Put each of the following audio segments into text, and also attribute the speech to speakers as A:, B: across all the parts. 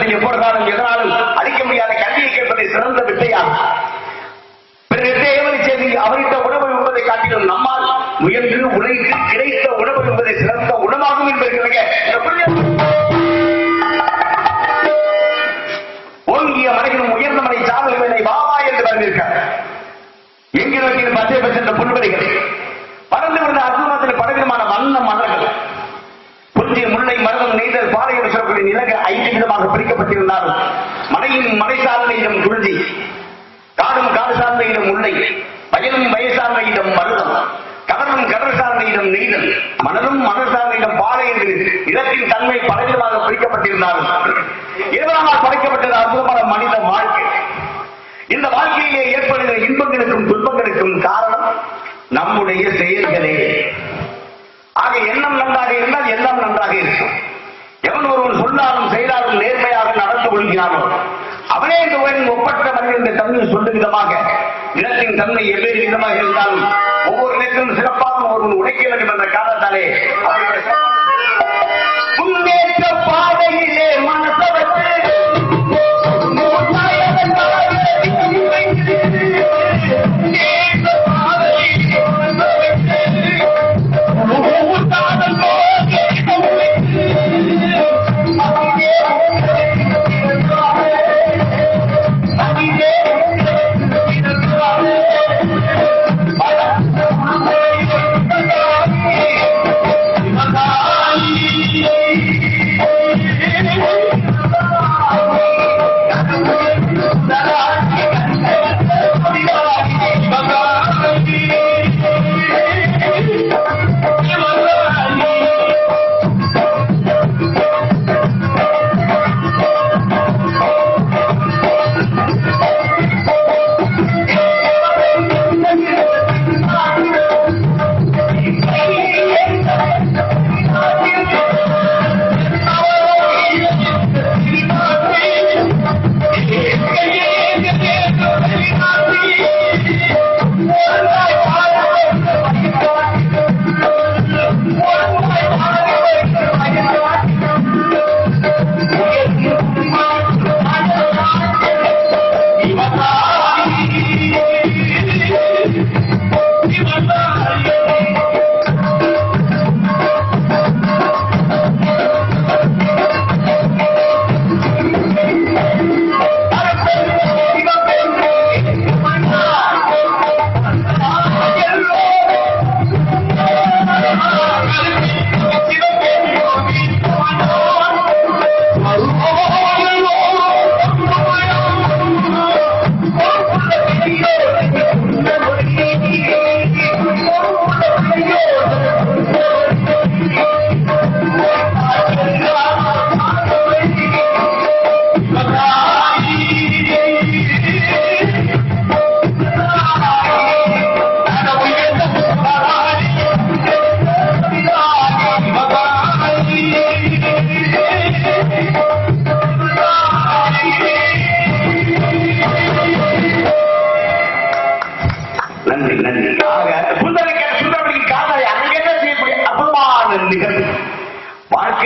A: உலகத்தில் எப்பொழுதாலும் எதனாலும் அழிக்க முடியாத கல்வியை கேட்பதை சிறந்த வித்தையாகும். பிற ஏவலை செய்து அவரித்த உணவு என்பதை காட்டிலும் நம்மால் முயன்று உழைத்து கிடைத்த உணவு என்பதை சிறந்த உணவாகும் என்பதை இந்த ஐந்து விதமாக பிரிக்கப்பட்டிருந்தாலும் மலையின் மலை சார்ந்த இடம் குருதி காடும் காடு சார்ந்த இடம் முல்லை வயலும் வயல் சார்ந்த இடம் மருதம் கடலும் கடல் சார்ந்த இடம் நெய்தல் மணலும் மணல் சார்ந்த இடம் பாலை என்று இடத்தின் தன்மை பலவிதமாக பிரிக்கப்பட்டிருந்தாலும் இருபதாம் படைக்கப்பட்டது அற்புதமான மனித வாழ்க்கை. இந்த வாழ்க்கையிலே ஏற்படுகிற இன்பங்களுக்கும் துன்பங்களுக்கும் காரணம் நம்முடைய செயல்களே. ஆக எண்ணம் நன்றாக இருந்தால் எல்லாம் நன்றாக இருக்கும். எவன் ஒருவன் சொன்னாலும் செயல் செய்தாலும் நேர்மையாக நடந்து கொள்கிறானோ அவனே இந்த உலகின் ஒப்பற்ற மனிதன் என்ற தமிழில் சொல்லும் விதமாக நிலத்தின் தன்மை வெவ்வேறு விதமாக இருந்தாலும் ஒவ்வொரு நிலத்திலும் சிறப்பாக ஒருவன் உடைக்க வேண்டும் என்ற காரணத்தாலே அப்படிப்பட்ட முன்னேற்ற பாதையிலே மனசவற்று.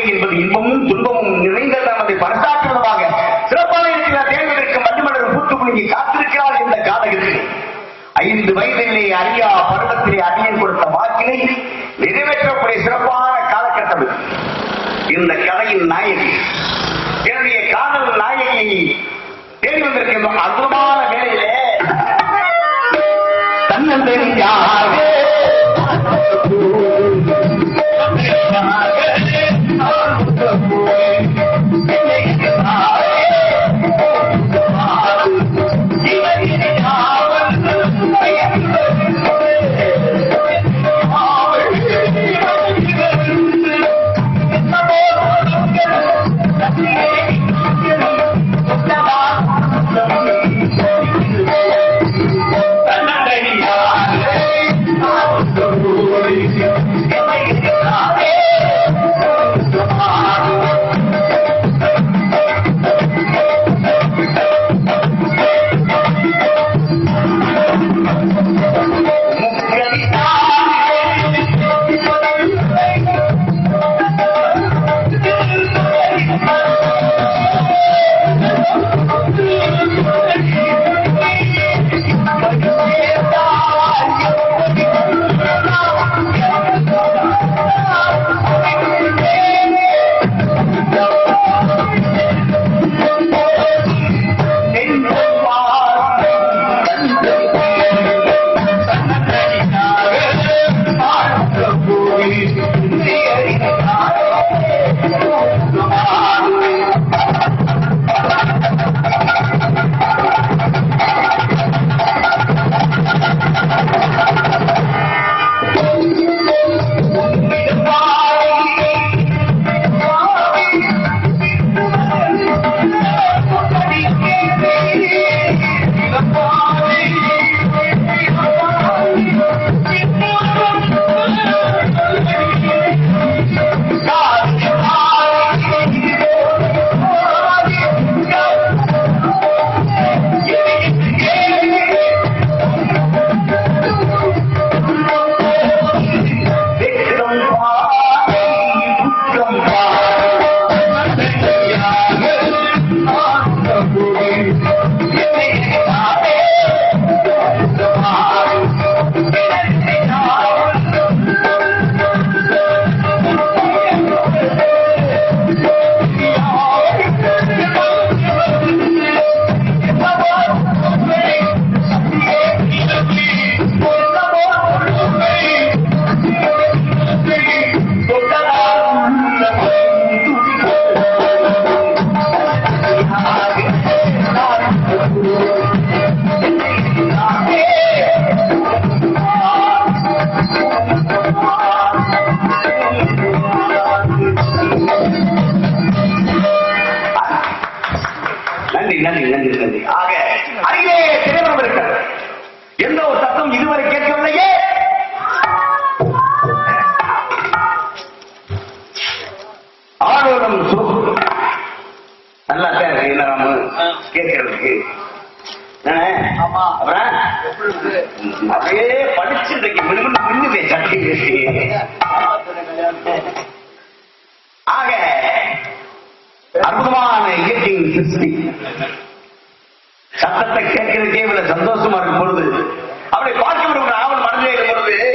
A: வாழ்க்கை என்பது இன்பமும் துன்பமும் நிறைந்த நமது பரசாற்று விதமாக சிறப்பாக இருக்கிற தேர்தலுக்கு மஞ்சமலர் பூத்து குலுங்கி காத்திருக்கிறார் என்ற காலகத்தில் ஐந்து வயதிலே அறியா பருவத்திலே அடியன் கொடுத்த வாக்கினை நிறைவேற்றக்கூடிய சிறப்பான காலகட்டம் இந்த கதையின் நாயகி அப்படியே படிச்சு இன்றைக்கு மின்னு மின்னுமே சட்டி ஆக அற்புதமான இயற்கையின் சிருஷ்டி. சத்தத்தை கேட்கிறதுக்கே இவ்வளவு சந்தோஷமா இருக்கும் பொழுது அவளை பார்க்க விடும் ஆவல் மனதிலே இருக்கும் பொழுது.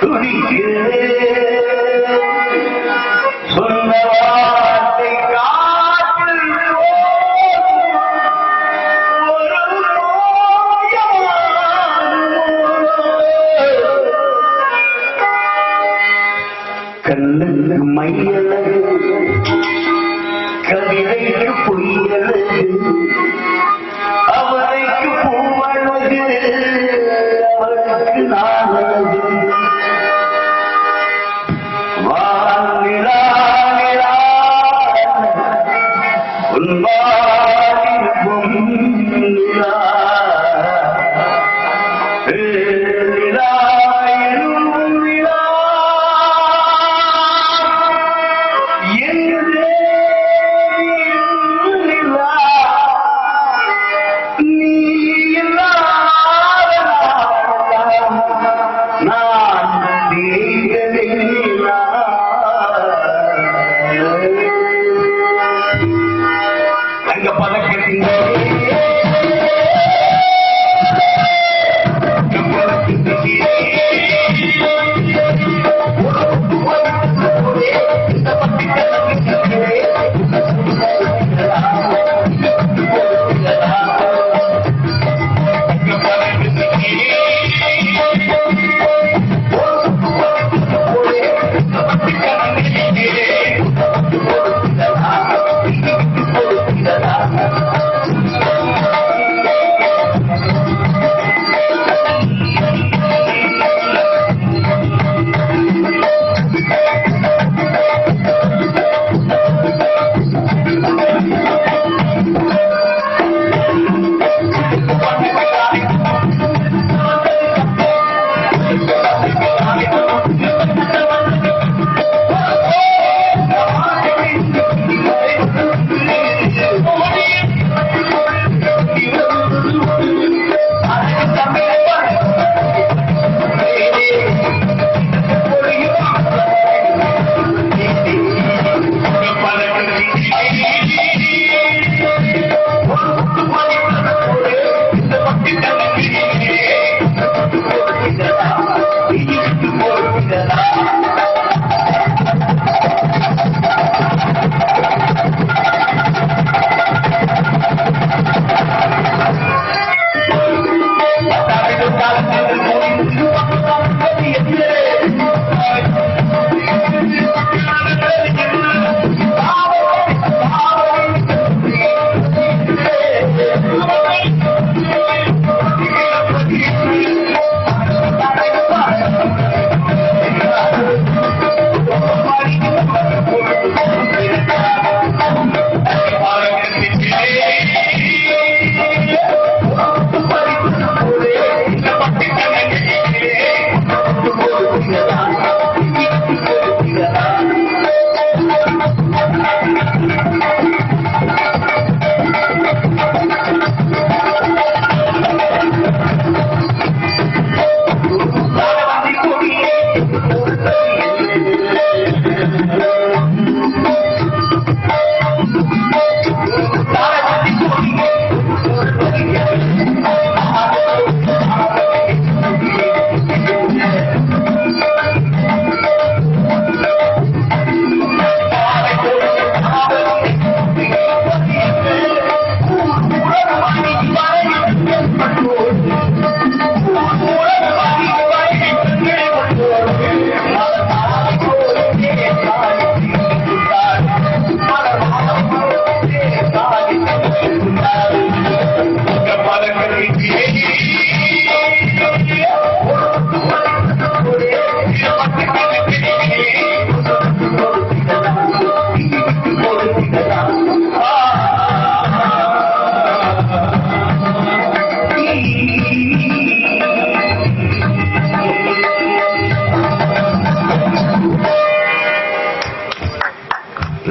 A: 鹤立节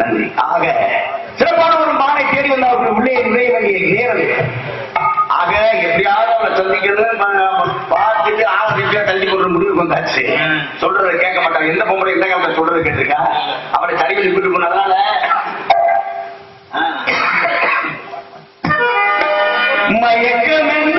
A: நன்றி ஆக சிறப்பான ஒரு மானை தேடி வந்த அவர்கள் உள்ளே நுழைய வேண்டிய நேரம் ஆக எப்படியாவது அவளை சந்திக்கணும் பார்த்துட்டு ஆவசியத்தையா தள்ளி கொண்டு
B: முடிவுக்கு வந்தாச்சு. சொல்றதை கேட்க மாட்டாங்க. எந்த பொம்பளை எந்த காலத்துல சொல்றது கேட்டிருக்கா? அவளை தடிவில் கூட்டு
A: போனதால
B: மயக்கம் என்ன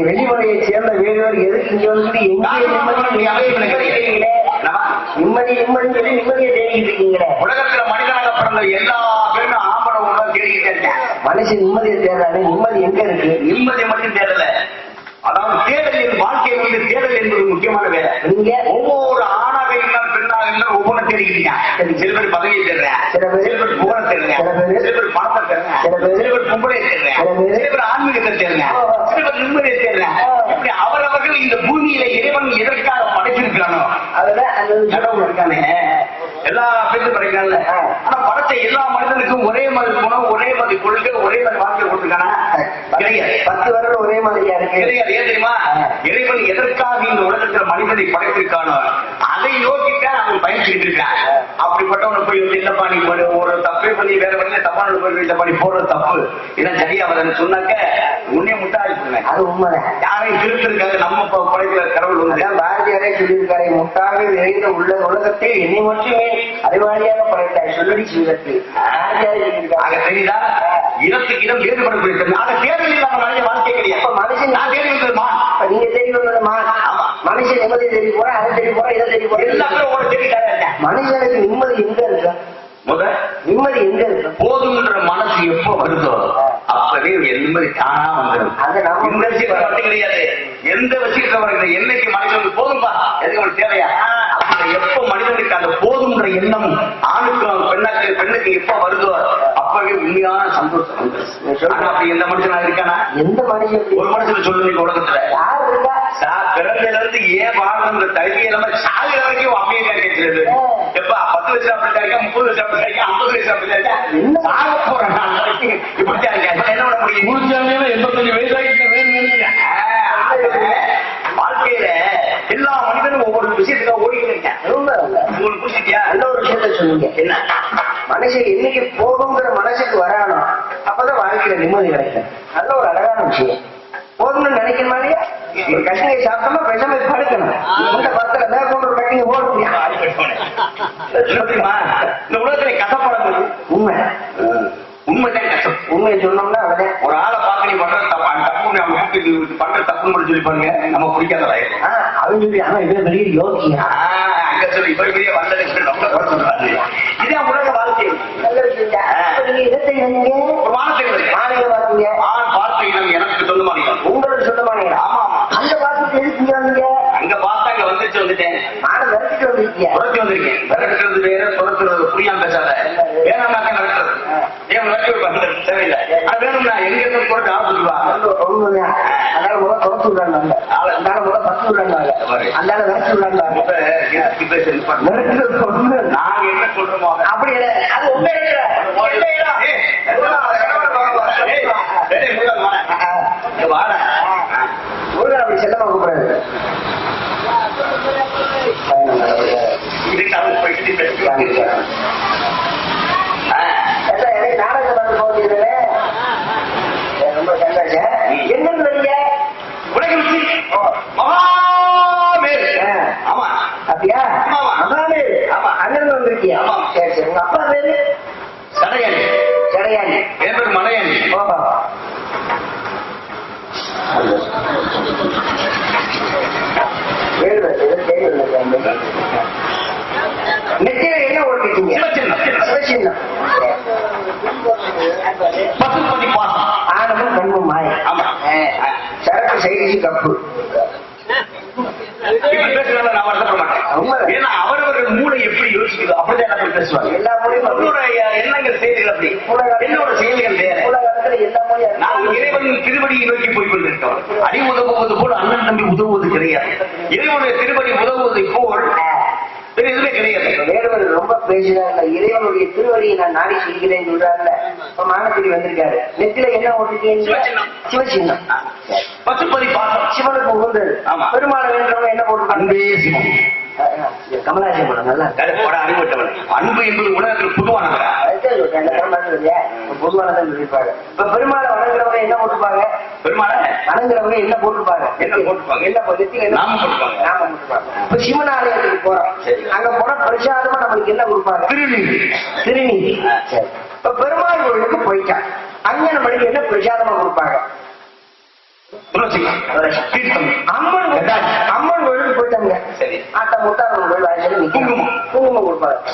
C: வெளிமலையை சேர்ந்த வேறொரு எதுக்கு எங்கே நிம்மதி? நிம்மதி சொல்லி நிம்மதியை தேடிக்கிட்டு இருக்கீங்களே
A: உலகத்துல மனிதனாக பிறந்த எல்லா பேருமே ஆம்பளை உணவு தேடிக்கிட்டே இருக்கேன்
C: மனுஷன் நிம்மதியை தேடுறாரு நிம்மதி எங்க இருக்கு?
A: நிம்மதி மட்டும் தேடல. அதாவது தேடல் வாழ்க்கை வந்து தேடல் என்பது முக்கியமான வேலை.
C: நீங்க?
A: ஒவ்வொரு ஆணாக இருந்தாலும் பெண்ணாக இருந்தாலும் ஒவ்வொன்றும் தேடிக்கிட்டீங்க. சில பேர் பதவியை தேடுறேன்
C: சில பேர்?
A: சில பேர் புகழ தேடுறேன்
C: சில பேர்?
A: பணத்தை தேடுறேன்
C: சில பேர்?
A: சில பேர் தேடுறேன்
C: சில பேர்?
A: ஆன்மீகத்தை தேடுறேன் சில பேர் நிம்மதியை தேடுறேன் இப்படி அவரவர்கள் இந்த பூமியில இறைவன்
C: அந்த
A: கடவுள் இருக்கானே. எல்லா பேரும் படைக்கிறான்ல. ஆனா படைச்ச எல்லா மனிதனுக்கும் ஒரே மாதிரி குணம் ஒரே மாதிரி கொள்கை ஒரே மாதிரி வாழ்க்கை கொடுத்துருக்கானா? கிடையாது.
C: பத்து வருடம் ஒரே மாதிரியா இருக்கு?
A: கிடையாது ஏன் தெரியுமா? இறைவன் எதற்காக இந்த உலகத்துல மனிதனை படைத்திருக்கானோ? அதை நோக்கித்தான் அவன் பயணிச்சுட்டு இருக்கான். அப்படிப்பட்டவனை போய் வந்து இல்லப்பா நீ ஒரு தப்பே பண்ணி வேற வழியில தப்பான போய் இல்லப்பா நீ போறது தப்பு. இதான் சரியா வரன்னு சொன்னாக்க உன்னே முட்டாள்
C: அது உண்மைதான்.
A: யாரையும் திருத்திருக்காங்க நம்ம படைக்கிற கடவுள் வந்து
C: பாரதியாரே சொல்லியிருக்காரு முட்டாக நிறைந்த உள்ள உலகத்தில் என்னை மட்டுமே அறிவாளியாக படைத்தாய். சொல்லடி சிவத்தில் பாரதியாரே சொல்லியிருக்காரு.
A: ஆக தெரியுதா? இடத்துக்கு இடம் வேறுபடக்கூடிய ஆக தேவையில் இல்லாம மனித வாழ்க்கை கிடையாது
C: அப்ப மனுஷன்
A: நான்
C: அப்ப நீங்க வந்ததுமா
A: ஆமா.
C: மனுஷன் நிம்மதி தேடி போற அதை தேடி போற இதை தேடி போற.
A: எல்லா பேரும் ஒரு தேடிட்டாங்க
C: மனுஷனுக்கு நிம்மதி எங்க இருக்கு?
A: முத
C: நிம்மதி எங்க இருக்கு?
A: போதும்ன்ற மனசு எப்போ வருதோ அப்பவே நிம்மதி தானா வந்துடும் இந்த விஷயத்துல மட்டும் கிடையாது. எந்த விஷயத்துல வருகிற என்னைக்கு மனிதனுக்கு போதும்பா? எதுக்கு அவனுக்கு தேவையா? அப்ப எப்ப மனிதனுக்கு அந்த போதும்ன்ற எண்ணம் ஆணுக்கு பெண்ணுக்கு பெண்ணுக்கு எப்ப வருதோ அப்பவே உண்மையான சந்தோஷம் ஆனா அப்படி எந்த மனுஷனா இருக்கானா?
C: எந்த மனுஷன்?
A: ஒரு மனுஷன் சொல்லு நீங்க உலகத்துல.
C: யார் இருக்கா?
A: சா- பிறந்ததுல இருந்து ஏன் வாழணுங்கிற தகுதி இல்லாம சாகிற வரைக்கும் அப்படியே கேட்கிறது எப்ப பத்து வயசு அப்படி இருக்கா முப்பது வயசு அப்படி இருக்கா ஐம்பது வயசு அப்படி இருக்கா?
C: என்ன?
A: சாக போறேன் நான் நாளைக்கு இப்படித்தான் இருக்கேன் இப்ப என்ன பண்ண முடியும்?
B: முடிச்சாங்கன்னா எண்பத்தஞ்சு வயசாகிட்டு
A: வாழ்க்கையில எல்லா மனிதனும் ஒவ்வொரு விஷயத்துக்காக
C: இல்லை.
A: உங்களுக்கு புரிஞ்சுட்டியா
C: நல்ல. ஒரு விஷயத்த சொன்னீங்க.
A: என்ன?
C: மனுஷன் என்னைக்கு போதுங்கிற மனசுக்கு வரானோ அப்பதான் வாழ்க்கையில நிம்மதி கிடைக்கும். நல்ல ஒரு அழகான விஷயம். போதும்னு நினைக்கணுமா இல்லையா? நீ கஷ்டத்தை சாப்பிட்டோமா பேசாம படுக்கணும். இந்த படத்துல மேற்கொண்டு
A: கட்டி ஓடுறியா இந்த உலகத்துல கசப்பட முடியும்
C: உண்மை.
A: உண்மைதான் கஷ்டம்
C: உண்மையை சொன்னோம்னா அவனே.
A: ஒரு ஆளை பார்க்க நீ பண்ற தப்பா. தப்பு அவன் கூப்பிட்டு பண்ற தப்புன்னு சொல்லி பாருங்க. நம்ம
C: பிடிக்காத அவன் சொல்லி ஆனா இதே பெரிய
A: யோசிக்க அங்க சொல்லி இவன் பெரிய வந்தது ரொம்ப குறை சொல்றாரு. இதான் உலக வாழ்க்கை. இதை விஷயம் இடத்தை வார்த்தைகள்
C: வார்த்தைகள் பார்த்தீங்க
A: ஆண் பார்த்து
C: வந்திருக்கீங்க
A: உரட்டி வந்திருக்கேன் விரட்டுறது வேற துரத்துறது புரியாம பேசாத. வேணாமாக்க நடக்கிறது ஏன் விரட்டி வைப்பாங்க தேவையில்லை அது வேணும்னா எங்க இருந்து புரட்டு
C: ஆப்பிடுவா அதனால கூட துரத்து விடாங்க அதனால கூட பத்து விடாங்க அதனால விரட்டி விடாங்க
A: நாங்க என்ன சொல்றோமோ
C: அப்படி அது உண்மை
A: வாட
C: ஒரு செல்லமா கூப்பிடாது போகிறீங்களே ரொம்ப சந்தோஷம் வரீங்க
A: உலகில்
C: அப்படியா?
A: ஆமா.
C: அண்ணன் வந்திருக்கியா?
A: ஆமா.
C: சரி சரி. உங்க அப்பா பேரு? நெத்தியில என்ன ஓட்டிட்டீங்க
A: சிவச்சின்னம்.
C: சிவசின்னம்
A: பசுபதி பாசம்
C: ஆனமும் கண்ணும் மாய.
A: ஆமா.
C: சரக்கு சைடிச்சு கப்பு.
A: அவரவர்கள் மூளை எப்படி யோசிக்குதோ அப்படிதான் பேசுவாங்க.
C: எல்லா மொழியும்
A: உன்னோட எண்ணங்கள் செய்திகள் அப்படி. என்னோட செயல்கள் வேற. நான் இறைவன் திருவடியை நோக்கி போய் கொண்டிருக்கிறோம் அடி உதவுவது போல் அண்ணன் தம்பி உதவுவது கிடையாது. இறைவனுடைய திருவடி உதவுவதை போல் வேற எதுவுமே கிடையாது.
C: வேடுவர் ரொம்ப பேசுறாங்க இறைவனுடைய திருவடியை நான் நாடி சொல்கிறேன் சொல்றாங்கல்ல இப்ப மானத்திரி வந்திருக்காரு. நெத்தில என்ன ஓட்டிருக்கீங்க
A: சிவசின்னம்.
C: சிவசின்னம்
A: பசுபதி பாசம்.
C: சிவனுக்கு உகந்தது. பெருமாளை வேண்டவங்க என்ன போட்டுருக்காங்க கமலாசி படம் நல்லா
A: அறிவிட்டவன் அன்பு என்பது உலகத்தில்
C: இல்லையா? பொதுவானதான் சொல்லியிருப்பாங்க. இப்ப பெருமாளை வணங்குறவங்க என்ன போட்டுப்பாங்க
A: பெருமாள?
C: வணங்குறவங்க என்ன போட்டுப்பாங்க
A: என்ன போட்டுப்பாங்க?
C: என்ன நெத்தியில
A: நாமம் போட்டுப்பாங்க.
C: நாமம் போட்டுப்பாங்க இப்ப சிவன் ஆலயத்துக்கு போறோம். அங்க போனா பிரசாதமா நம்மளுக்கு என்ன கொடுப்பாங்க? திருநீதி. சரி. இப்ப பெருமாள் கோயிலுக்கு போயிட்டான். அங்க நம்மளுக்கு என்ன பிரசாதமா கொடுப்பாங்க?
A: அம்மன் அம்மன் கோயிலுக்கு போயிட்டாங்க. சரி.
C: ஆட்டா முட்டா அம்மன் கோயில் வாய்ச்சல் குங்குமம். குங்குமம் கொடுப்பாங்க.